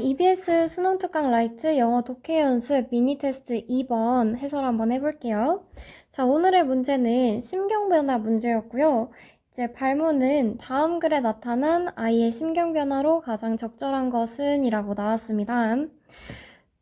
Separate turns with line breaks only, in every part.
EBS 수능 특강 라이트 영어 독해 연습 미니 테스트 2번 해설 한번 해볼게요. 자, 오늘의 문제는 심경 변화 문제였고요. 이제 발문은 다음 글에 나타난 아이의 심경 변화로 가장 적절한 것은 이라고 나왔습니다.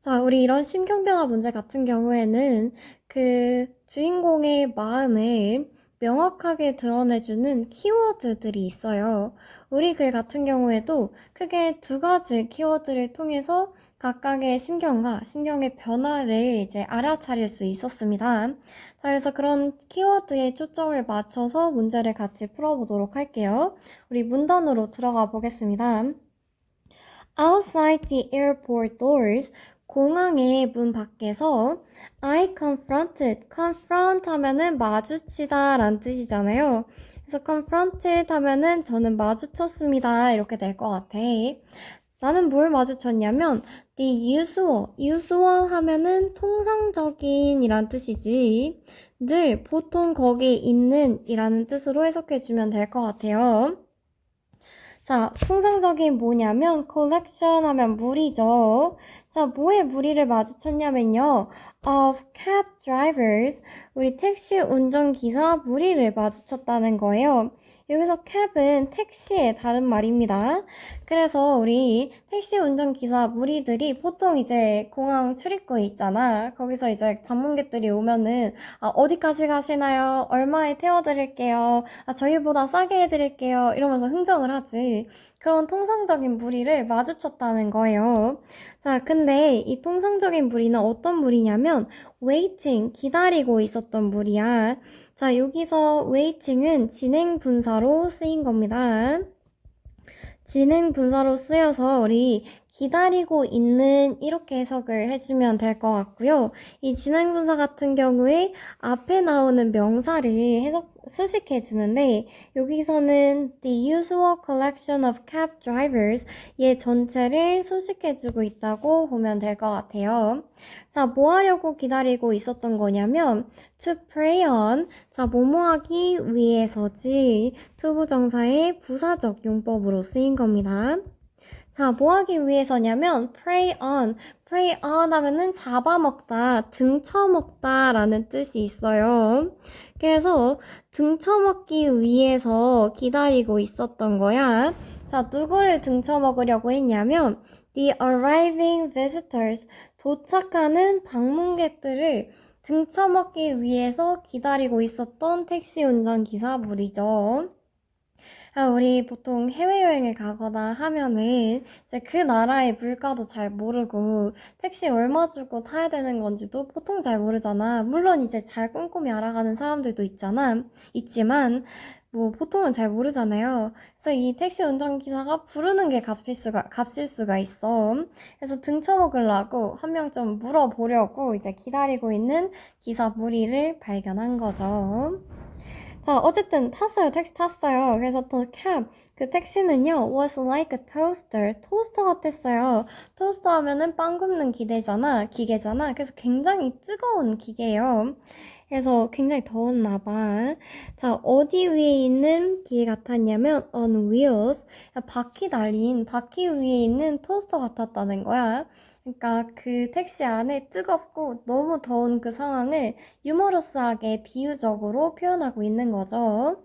자, 우리 이런 심경 변화 문제 같은 경우에는 그 주인공의 마음을 명확하게 드러내주는 키워드들이 있어요. 우리 글 같은 경우에도 크게 두 가지 키워드를 통해서 각각의 심경과 심경의 변화를 이제 알아차릴 수 있었습니다. 자, 그래서 그런 키워드에 초점을 맞춰서 문제를 같이 풀어보도록 할게요. 우리 문단으로 들어가 보겠습니다. Outside the airport doors, 공항의 문 밖에서 I confronted, confront 하면은 마주치다 라는 뜻이잖아요. 그래서 confronted 하면은 저는 마주쳤습니다. 이렇게 될 것 같아. 나는 뭘 마주쳤냐면 the usual, usual 하면은 통상적인 이란 뜻이지. 늘 보통 거기 있는 이라는 뜻으로 해석해 주면 될 것 같아요. 자, 통상적인 뭐냐면 collection 하면 무리죠. 자, 뭐의 무리를 마주쳤냐면요. of cab drivers. 우리 택시 운전기사 무리를 마주쳤다는 거예요. 여기서 cab은 택시의 다른 말입니다. 그래서 우리 택시 운전기사 무리들이 보통 이제 공항 출입구에 있잖아. 거기서 이제 방문객들이 오면은 아, 어디까지 가시나요? 얼마에 태워드릴게요. 아, 저희보다 싸게 해드릴게요. 이러면서 흥정을 하지. 그런 통상적인 무리를 마주쳤다는 거예요. 자, 근데 이 통상적인 무리는 어떤 무리냐면 waiting, 기다리고 있었던 무리야. 자, 여기서 waiting은 진행 분사로 쓰인 겁니다. 진행 분사로 쓰여서 우리 기다리고 있는 이렇게 해석을 해주면 될 것 같고요. 이 진행 분사 같은 경우에 앞에 나오는 명사를 해석 수식해 주는데 여기서는 the usual collection of cab drivers 얘 전체를 수식해 주고 있다고 보면 될 것 같아요. 자, 뭐 하려고 기다리고 있었던 거냐면 to prey on 자, 뭐뭐 하기 위해서지 투부정사의 부사적 용법으로 쓰인 겁니다. 자, 뭐 하기 위해서냐면 prey on, prey on 하면은 잡아먹다, 등쳐먹다 라는 뜻이 있어요. 그래서 등쳐먹기 위해서 기다리고 있었던 거야. 자, 누구를 등쳐먹으려고 했냐면 the arriving visitors, 도착하는 방문객들을 등쳐먹기 위해서 기다리고 있었던 택시 운전기사 무리죠. 아, 우리 보통 해외여행을 가거나 하면은 이제 그 나라의 물가도 잘 모르고 택시 얼마 주고 타야 되는 건지도 보통 잘 모르잖아. 물론 이제 잘 꼼꼼히 알아가는 사람들도 있잖아. 있지만 뭐 보통은 잘 모르잖아요. 그래서 이 택시 운전기사가 부르는 게 값일 수가, 값일 수가 있어. 그래서 등쳐먹으려고 한 명 좀 물어보려고 이제 기다리고 있는 기사 무리를 발견한 거죠. 자, 어쨌든 탔어요. 택시 탔어요. 그래서 또 cab, 그 택시는요, was like a toaster. 토스터 같았어요. 토스터 하면은 빵 굽는 기대잖아, 기계잖아. 그래서 굉장히 뜨거운 기계예요. 그래서 굉장히 더웠나 봐. 자, 어디 위에 있는 기계 같았냐면 on wheels. 바퀴 달린 바퀴 위에 있는 토스터 같았다는 거야. 그러니까 그 택시 안에 뜨겁고 너무 더운 그 상황을 유머러스하게 비유적으로 표현하고 있는 거죠.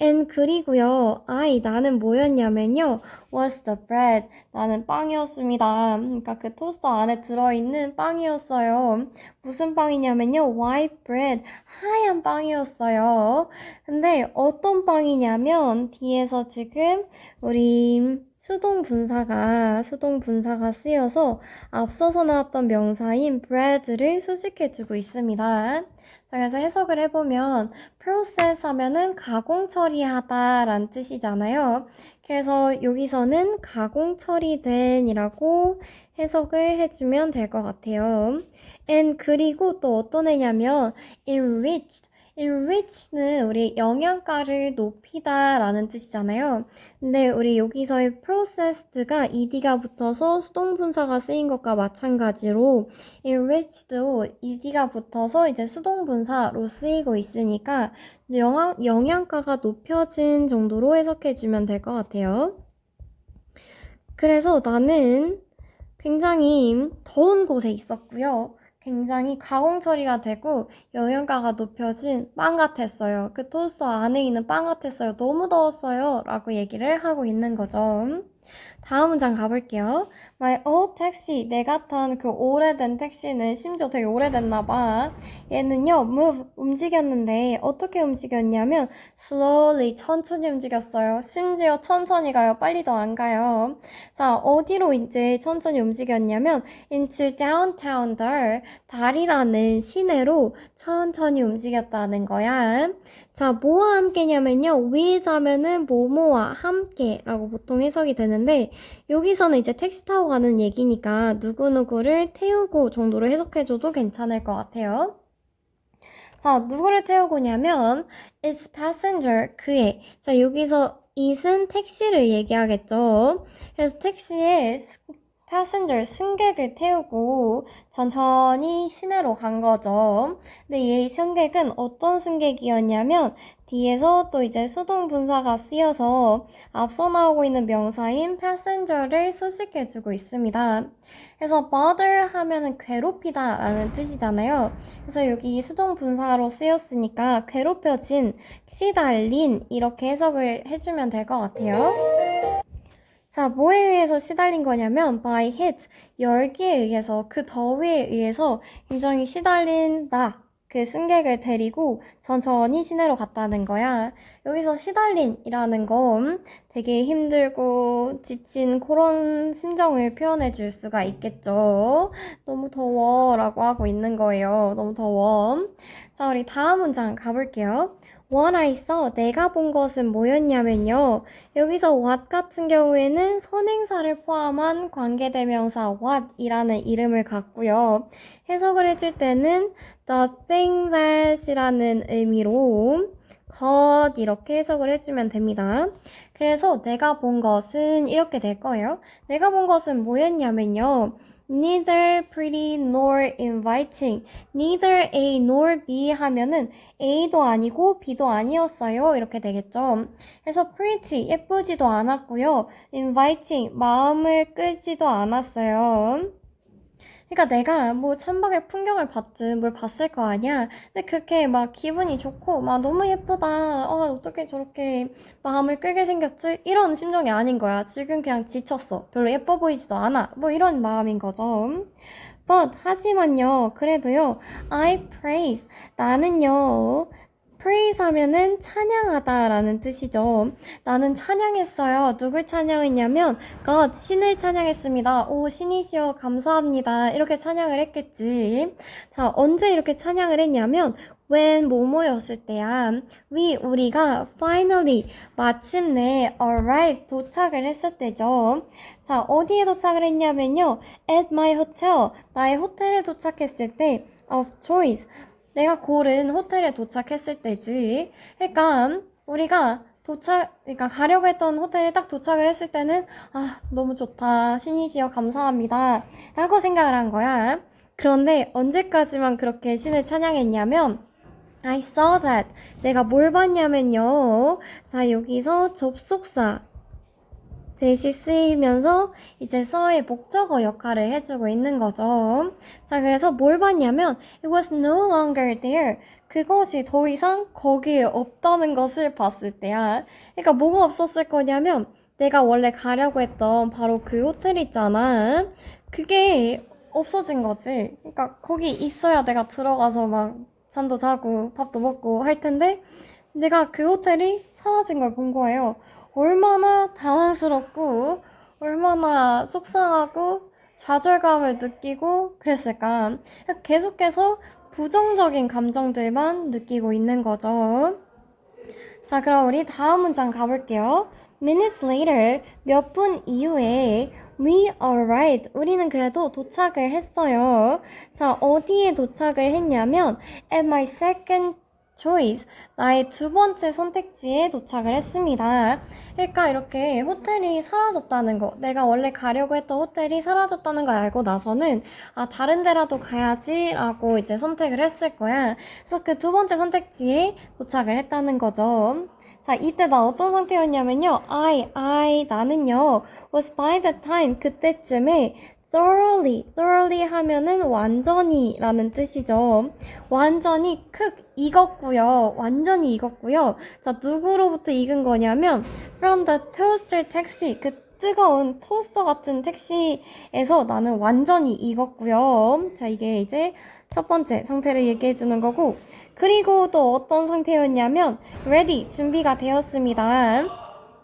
And 그리고요, I 나는 뭐였냐면요, was the bread 나는 빵이었습니다. 그러니까 그 토스터 안에 들어있는 빵이었어요. 무슨 빵이냐면요, white bread 하얀 빵이었어요. 근데 어떤 빵이냐면 뒤에서 지금 우리 수동 분사가 수동 분사가 쓰여서 앞서서 나왔던 명사인 bread를 수식해주고 있습니다. 자, 그래서 해석을 해보면 process 하면은 가공 처리하다 라는 뜻이잖아요. 그래서 여기서는 가공 처리된이라고 해석을 해주면 될 것 같아요. and 그리고 또 어떤 애냐면 enriched enrich는 우리 영양가를 높이다 라는 뜻이잖아요. 근데 우리 여기서의 processed가 ed가 붙어서 수동분사가 쓰인 것과 마찬가지로 enriched도 ed가 붙어서 이제 수동분사로 쓰이고 있으니까 영양, 영양가가 높여진 정도로 해석해 주면 될 것 같아요. 그래서 나는 굉장히 더운 곳에 있었고요. 굉장히 가공 처리가 되고 영양가가 높여진 빵 같았어요. 그 토스터 안에 있는 빵 같았어요. 너무 더웠어요. 라고 얘기를 하고 있는 거죠. 다음 문장 가볼게요. My old taxi. 내가 탄 그 오래된 택시는 심지어 되게 오래됐나 봐. 얘는요, move, 움직였는데 어떻게 움직였냐면 slowly, 천천히 움직였어요. 심지어 천천히 가요. 빨리 더 안 가요. 자, 어디로 이제 천천히 움직였냐면 into downtown 달, 달이라는 시내로 천천히 움직였다는 거야. 자, 뭐와 함께냐면요. with 하면은 뭐뭐와 함께라고 보통 해석이 되는데 여기서는 이제 택시 타고 가는 얘기니까 누구누구를 태우고 정도로 해석해 줘도 괜찮을 것 같아요. 자, 누구를 태우고냐면 it's passenger, 그의. 자, 여기서 it은 택시를 얘기하겠죠. 그래서 택시에 passenger, 승객을 태우고 천천히 시내로 간 거죠. 근데 이 승객은 어떤 승객이었냐면 뒤에서 또 이제 수동 분사가 쓰여서 앞서 나오고 있는 명사인 passenger를 수식해주고 있습니다. 그래서 bother 하면은 괴롭히다 라는 뜻이잖아요. 그래서 여기 수동 분사로 쓰였으니까 괴롭혀진, 시달린 이렇게 해석을 해주면 될 것 같아요. 자, 뭐에 의해서 시달린 거냐면 by heat, 열기에 의해서 그 더위에 의해서 굉장히 시달린다. 그 승객을 데리고 천천히 시내로 갔다는 거야. 여기서 시달린이라는 건 되게 힘들고 지친 그런 심정을 표현해 줄 수가 있겠죠. 너무 더워 라고 하고 있는 거예요. 너무 더워. 자, 우리 다음 문장 가볼게요. What I saw, 내가 본 것은 뭐였냐면요. 여기서 what 같은 경우에는 선행사를 포함한 관계대명사 what이라는 이름을 갖고요. 해석을 해줄 때는 the thing that이라는 의미로 것 이렇게 해석을 해주면 됩니다. 그래서 내가 본 것은 이렇게 될 거예요. 내가 본 것은 뭐였냐면요. Neither pretty nor inviting. neither A nor B 하면은 A도 아니고 B도 아니었어요. 이렇게 되겠죠. 그래서 pretty 예쁘지도 않았고요. inviting 마음을 끌지도 않았어요. 그러니까 내가 뭐 천박의 풍경을 봤든 뭘 봤을 거 아니야. 근데 그렇게 막 기분이 좋고 막 너무 예쁘다. 어, 어떻게 저렇게 마음을 끌게 생겼지? 이런 심정이 아닌 거야. 지금 그냥 지쳤어. 별로 예뻐 보이지도 않아. 뭐 이런 마음인 거죠. But 하지만요. 그래도요. I praise 나는요. Praise 하면은 찬양하다라는 뜻이죠. 나는 찬양했어요. 누굴 찬양했냐면 God 신을 찬양했습니다. 오 신이시여 감사합니다. 이렇게 찬양을 했겠지. 자 언제 이렇게 찬양을 했냐면 when 뭐뭐였을 때야. we 우리가 finally 마침내 arrived 도착을 했을 때죠. 자 어디에 도착을 했냐면요. at my hotel 나의 호텔에 도착했을 때 of choice 내가 고른 호텔에 도착했을 때지. 그러니까 우리가 도착, 그러니까 가려고 했던 호텔에 딱 도착을 했을 때는 아 너무 좋다, 신이시여 감사합니다, 라고 생각을 한 거야. 그런데 언제까지만 그렇게 신을 찬양했냐면 I saw that. 내가 뭘 봤냐면요. 자 여기서 접속사 대시 쓰이면서 이제 서의 목적어 역할을 해주고 있는 거죠. 자, 그래서 뭘 봤냐면 it was no longer there. 그것이 더 이상 거기에 없다는 것을 봤을 때야. 그러니까 뭐가 없었을 거냐면 내가 원래 가려고 했던 바로 그 호텔 있잖아. 그게 없어진 거지. 그러니까 거기 있어야 내가 들어가서 막 잠도 자고 밥도 먹고 할 텐데 내가 그 호텔이 사라진 걸 본 거예요. 얼마나 당황스럽고 얼마나 속상하고 좌절감을 느끼고 그랬을까. 계속해서 부정적인 감정들만 느끼고 있는 거죠. 자, 그럼 우리 다음 문장 가볼게요. Minutes later, 몇 분 이후에 We arrived. 우리는 그래도 도착을 했어요. 자, 어디에 도착을 했냐면 at my second choice. 나의 두 번째 선택지에 도착을 했습니다. 그러니까 이렇게 호텔이 사라졌다는 거, 내가 원래 가려고 했던 호텔이 사라졌다는 걸 알고 나서는 아, 다른 데라도 가야지라고 이제 선택을 했을 거야. 그래서 그 두 번째 선택지에 도착을 했다는 거죠. 자, 이때 나 어떤 상태였냐면요. I, I, 나는요. was by the time, 그때쯤에 thoroughly, thoroughly 하면은 완전히 라는 뜻이죠. 완전히 크 익었고요. 완전히 익었고요. 자, 누구로부터 익은 거냐면 from the toaster taxi, 그 뜨거운 토스터 같은 택시에서 나는 완전히 익었고요. 자, 이게 이제 첫 번째 상태를 얘기해 주는 거고 그리고 또 어떤 상태였냐면 ready, 준비가 되었습니다.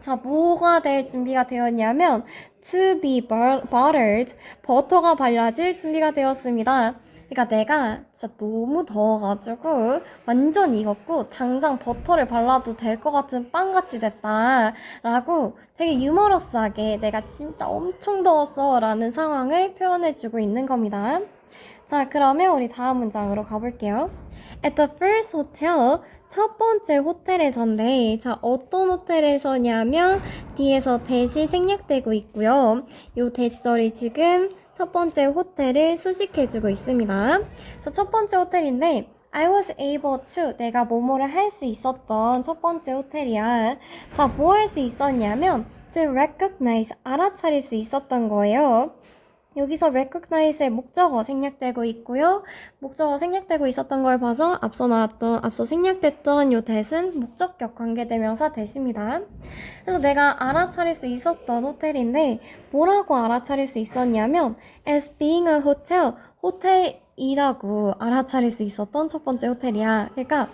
자, 뭐가 될 준비가 되었냐면 to be buttered, 버터가 발라질 준비가 되었습니다. 그러니까 내가 진짜 너무 더워가지고 완전 익었고 당장 버터를 발라도 될 것 같은 빵같이 됐다 라고 되게 유머러스하게 내가 진짜 엄청 더웠어 라는 상황을 표현해주고 있는 겁니다. 자, 그러면 우리 다음 문장으로 가볼게요. At the first hotel, 첫 번째 호텔에서인데, 자, 어떤 호텔에서냐면, 뒤에서 대시 생략되고 있고요. 요 대절이 지금 첫 번째 호텔을 수식해주고 있습니다. 그래서 첫 번째 호텔인데, I was able to, 내가 뭐뭐를 할 수 있었던 첫 번째 호텔이야. 자, 뭐 할 수 있었냐면, to recognize, 알아차릴 수 있었던 거예요. 여기서 recognize의 목적어 생략되고 있고요. 목적어 생략되고 있었던 걸 봐서 앞서 나왔던, 앞서 생략됐던 요 대신 목적격 관계대명사 대시입니다. 그래서 내가 알아차릴 수 있었던 호텔인데 뭐라고 알아차릴 수 있었냐면 as being a hotel, 호텔이라고 알아차릴 수 있었던 첫 번째 호텔이야. 그러니까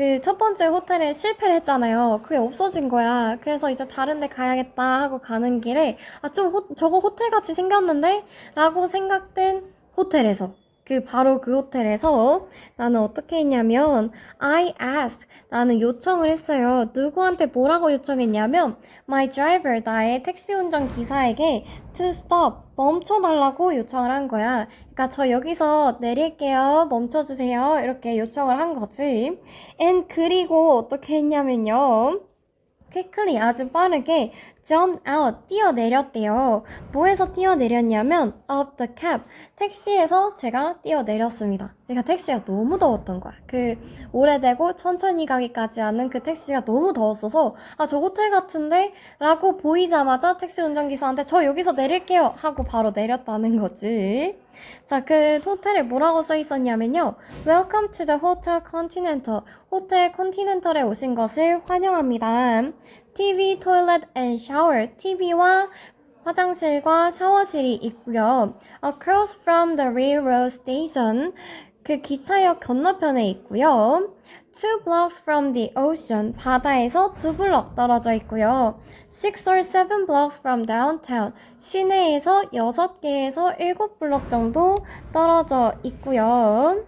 그 첫 번째 호텔에 실패를 했잖아요. 그게 없어진 거야. 그래서 이제 다른 데 가야겠다 하고 가는 길에 아, 좀 호- 저거 호텔 같이 생겼는데? 라고 생각된 호텔에서 그 바로 그 호텔에서 나는 어떻게 했냐면 I asked 나는 요청을 했어요. 누구한테 뭐라고 요청했냐면 my driver 나의 택시 운전 기사에게 to stop 멈춰 달라고 요청을 한 거야. 그러니까 저 여기서 내릴게요. 멈춰 주세요. 이렇게 요청을 한 거지. and 그리고 어떻게 했냐면요. Quickly 아주 빠르게 jump out 뛰어내렸대요. 뭐에서 뛰어내렸냐면 of the cab 택시에서 제가 뛰어내렸습니다. 그러니까 택시가 너무 더웠던 거야. 그 오래되고 천천히 가기까지 하는 그 택시가 너무 더웠어서 아 저 호텔 같은데? 라고 보이자마자 택시 운전기사한테 저 여기서 내릴게요 하고 바로 내렸다는 거지. 자, 그 호텔에 뭐라고 써 있었냐면요. Welcome to the Hotel Continental. 호텔 컨티넨털에 오신 것을 환영합니다. TV, toilet and shower. TV와 화장실과 샤워실이 있고요. Across from the railroad station. 그 기차역 건너편에 있고요. Two blocks from the ocean. 바다에서 두 블럭 떨어져 있고요. Six or seven blocks from downtown. 시내에서 여섯 개에서 일곱 블럭 정도 떨어져 있고요.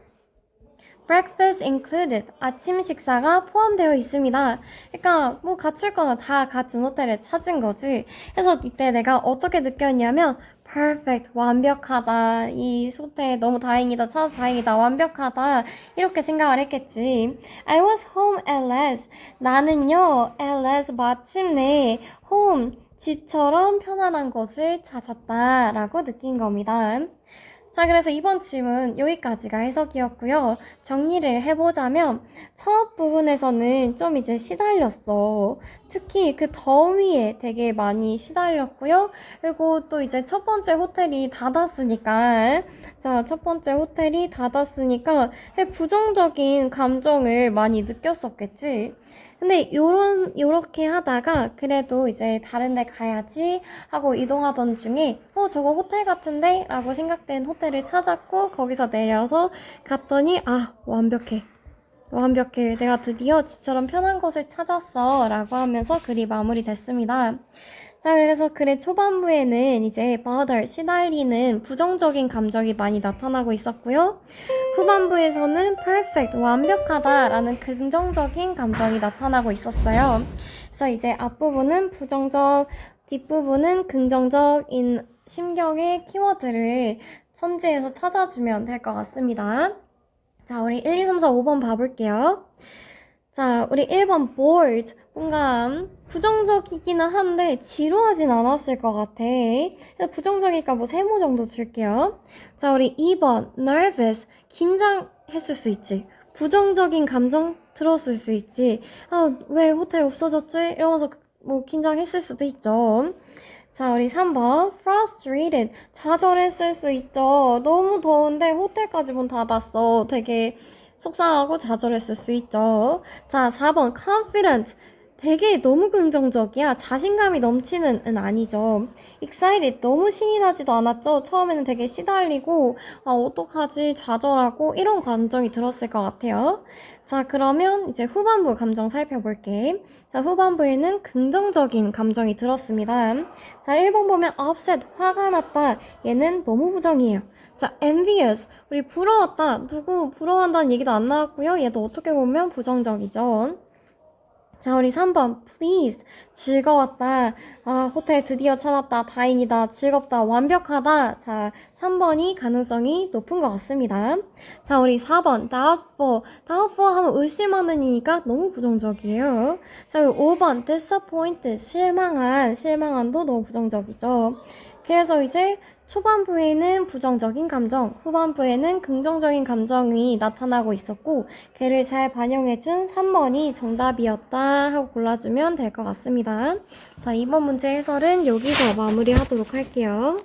Breakfast included. 아침 식사가 포함되어 있습니다. 그러니까 뭐 갖출 거는 다 갖춘 호텔을 찾은 거지. 그래서 이때 내가 어떻게 느꼈냐면 perfect 완벽하다. 이 호텔 너무 다행이다. 찾아서 다행이다. 완벽하다. 이렇게 생각을 했겠지. I was home at last. 나는요 at last 마침내 home 집처럼 편안한 곳을 찾았다라고 느낀 겁니다. 자, 그래서 이번 질문 여기까지가 해석이었고요. 정리를 해보자면 첫 부분에서는 좀 이제 시달렸어. 특히 그 더위에 되게 많이 시달렸고요. 그리고 또 이제 첫 번째 호텔이 닫았으니까 자, 첫 번째 호텔이 닫았으니까 부정적인 감정을 많이 느꼈었겠지. 근데 요런 요렇게 하다가 그래도 이제 다른 데 가야지 하고 이동하던 중에 어 저거 호텔 같은데? 라고 생각된 호텔을 찾았고 거기서 내려서 갔더니 아 완벽해. 완벽해. 내가 드디어 집처럼 편한 곳을 찾았어. 라고 하면서 글이 마무리됐습니다 자 그래서 글의 초반부에는 이제 bother 시달리는 부정적인 감정이 많이 나타나고 있었고요 후반부에서는 perfect, 완벽하다라는 긍정적인 감정이 나타나고 있었어요. 그래서 이제 앞부분은 부정적, 뒷부분은 긍정적인 심경의 키워드를 선지에서 찾아주면 될 것 같습니다. 자, 우리 1, 2, 3, 4, 5번 봐볼게요. 자, 우리 1번 bored. 뭔가 부정적이기는 한데 지루하진 않았을 것 같아. 그래서 부정적이니까 뭐 세모 정도 줄게요. 자, 우리 2번 nervous. 긴장했을 수 있지. 부정적인 감정 들었을 수 있지. 아, 왜 호텔 없어졌지? 이러면서 뭐 긴장했을 수도 있죠. 자, 우리 3번 frustrated. 좌절했을 수 있죠. 너무 더운데 호텔까지 문 닫았어. 되게 속상하고 좌절했을 수 있죠. 자, 4번 confident. 되게 너무 긍정적이야. 자신감이 넘치는 은 아니죠. excited. 너무 신이 나지도 않았죠. 처음에는 되게 시달리고 아, 어떡하지? 좌절하고 이런 감정이 들었을 것 같아요. 자, 그러면 이제 후반부 감정 살펴볼게. 자, 후반부에는 긍정적인 감정이 들었습니다. 자, 1번 보면 upset, 화가 났다. 얘는 너무 부정이에요. 자, envious, 우리 부러웠다. 누구 부러워한다는 얘기도 안 나왔고요. 얘도 어떻게 보면 부정적이죠. 자, 우리 3번, please. 즐거웠다. 아, 호텔 드디어 찾았다. 다행이다. 즐겁다. 완벽하다. 자, 3번이 가능성이 높은 것 같습니다. 자, 우리 4번, doubtful. doubtful 하면 의심하는 이니까 너무 부정적이에요. 자, 그리고 5번, disappointed. 실망한. 실망한도 너무 부정적이죠. 그래서 이제 초반부에는 부정적인 감정, 후반부에는 긍정적인 감정이 나타나고 있었고, 걔를 잘 반영해준 3번이 정답이었다 하고 골라주면 될 것 같습니다. 자, 이번 문제 해설은 여기서 마무리하도록 할게요.